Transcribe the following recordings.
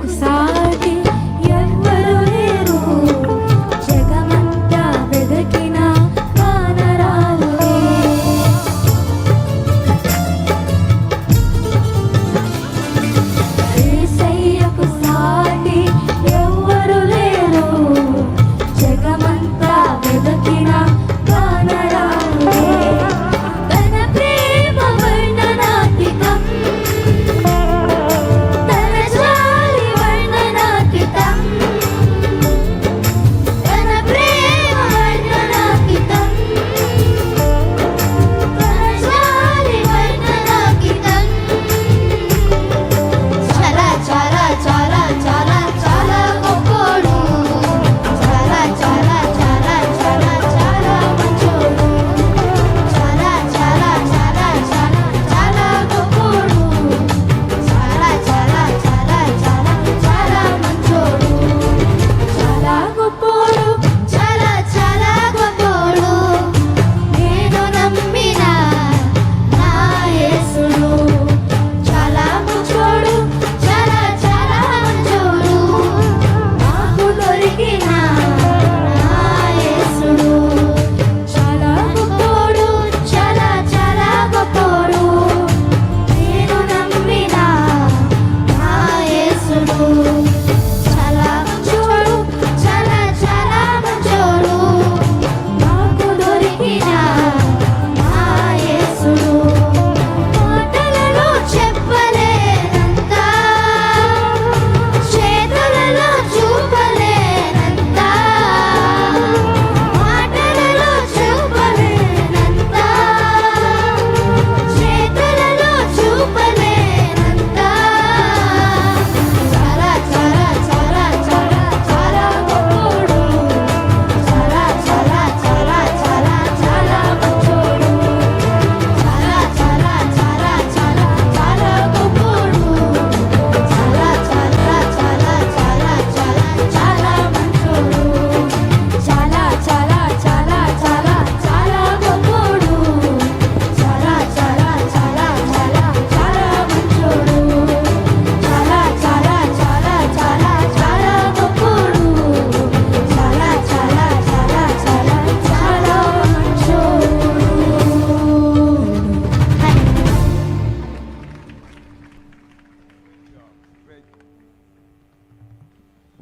kusaa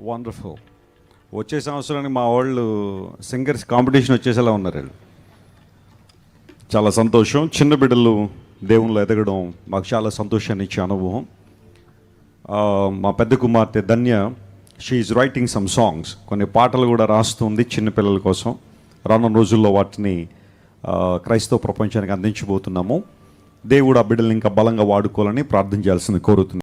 wonderful వచ్చే సంవత్సరానికి మా వాళ్ళు సింగర్స్ కాంపిటీషన్ వచ్చేసేలా ఉన్నారు వీళ్ళు. చాలా సంతోషం. చిన్న బిడ్డలు దేవుళ్ళు ఎదగడం మాకు చాలా సంతోషాన్ని ఇచ్చే అనుభవం. మా పెద్ద కుమార్తె Dhanya she writing some songs కొన్ని పాటలు కూడా రాస్తుంది చిన్నపిల్లల కోసం. రానున్న రోజుల్లో వాటిని క్రైస్తవ ప్రపంచానికి అందించబోతున్నాము. దేవుడు ఆ బిడ్డలు ఇంకా బలంగా వాడుకోవాలని ప్రార్థన చేయాల్సింది కోరుతున్నాను